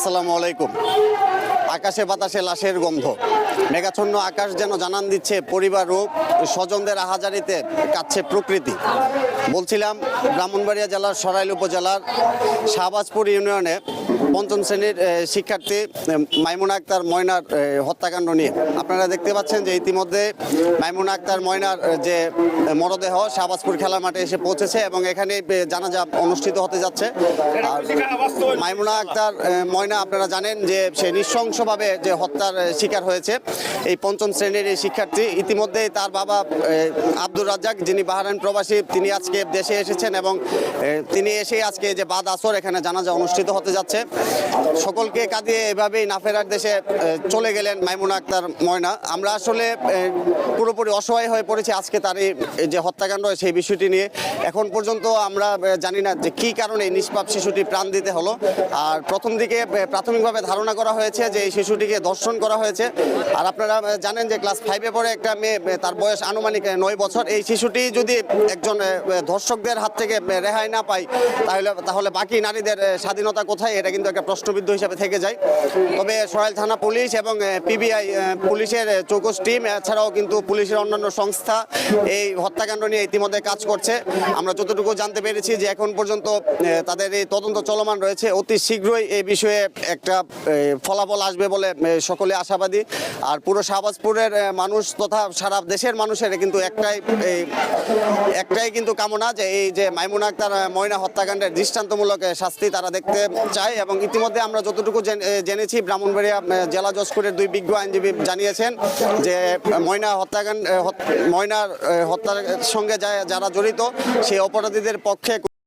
আসসালামু আলাইকুম। আকাশে বাতাসে লাশের গন্ধ। মেঘাচ্ছন্ন আকাশ যেন জানান দিচ্ছে পরিবার ও স্বজনদের আহাজারিতে কাচ্ছে প্রকৃতি। বলছিলাম, ব্রাহ্মণবাড়িয়া জেলার সরাইল উপজেলার শাহবাজপুর ইউনিয়নে পঞ্চম শ্রেণির শিক্ষার্থী মাইমুনা আক্তার ময়নার হত্যাকাণ্ড নিয়ে। আপনারা দেখতে পাচ্ছেন যে ইতিমধ্যে মাইমুনা আক্তার ময়নার যে মরদেহ শাহবাজপুর খেলার মাঠে এসে পৌঁছেছে এবং এখানে জানাজা অনুষ্ঠিত হতে যাচ্ছে। আর মাইমুনা আক্তার ময়না, আপনারা জানেন যে সে নৃশংসভাবে যে হত্যার শিকার হয়েছে। এই পঞ্চম শ্রেণির এই শিক্ষার্থী ইতিমধ্যেই তার বাবা আব্দুর রাজ্জাক, যিনি বাহারান প্রবাসী, তিনি আজকে দেশে এসেছেন এবং তিনি এসে আজকে যে বাদ আসর এখানে জানাজা অনুষ্ঠিত হতে যাচ্ছে। সকলকে কাঁদিয়ে এভাবেই না ফেরার দেশে চলে গেলেন মাইমুনা আক্তার ময়না। আমরা আসলে পুরোপুরি অসহায় হয়ে পড়েছি আজকে তার এই যে হত্যাকাণ্ড, সেই বিষয়টি নিয়ে। এখন পর্যন্ত আমরা জানি না যে কী কারণে নিষ্পাপ শিশুটি প্রাণ দিতে হলো। আর প্রথম দিকে প্রাথমিকভাবে ধারণা করা হয়েছে যে এই শিশুটিকে ধর্ষণ করা হয়েছে। আর আপনারা জানেন যে ক্লাস ফাইভে পড়ে একটা মেয়ে তার বয়স আনুমানিক নয় বছর। এই শিশুটি যদি একজন ধর্ষকদের হাত থেকে রেহাই না পায়, তাহলে তাহলে বাকি নারীদের স্বাধীনতা কোথায়? এটা কিন্তু একটা প্রশ্নবিদ্ধ হিসাবে থেকে যায়। তবে সরাইল থানা পুলিশ এবং পিবিআই পুলিশের চৌকস টিম এছাড়াও কিন্তু পুলিশের অন্যান্য সংস্থা এই হত্যাকাণ্ড নিয়ে ইতিমধ্যে কাজ করছে। আমরা যতটুকু জানতে পেরেছি যে এখন পর্যন্ত তাদের এই তদন্ত চলমান রয়েছে। অতি শীঘ্রই এই বিষয়ে একটা ফলাফল আসবে বলে সকলে আশাবাদী। আর পুরো শাহবাজপুরের মানুষ তথা সারা দেশের মানুষের কিন্তু একটাই এই, একটাই কিন্তু কামনা যে এই যে মাইমুনা আক্তার ময়না হত্যাকাণ্ডের দৃষ্টান্তমূলক শাস্তি তারা দেখতে চায় এবং ইতিমধ্যে আমরা যতটুকু জেন- জেনেছি, ব্রাহ্মণবাড়িয়া জেলা জেলা কোর্টের দুই বিজ্ঞ আইনজীবী জানিয়েছেন যে, ময়না হত্যাকাণ্ড ময়নার হত্যার সঙ্গে যারা জড়িত, সেই অপরাধীদের পক্ষে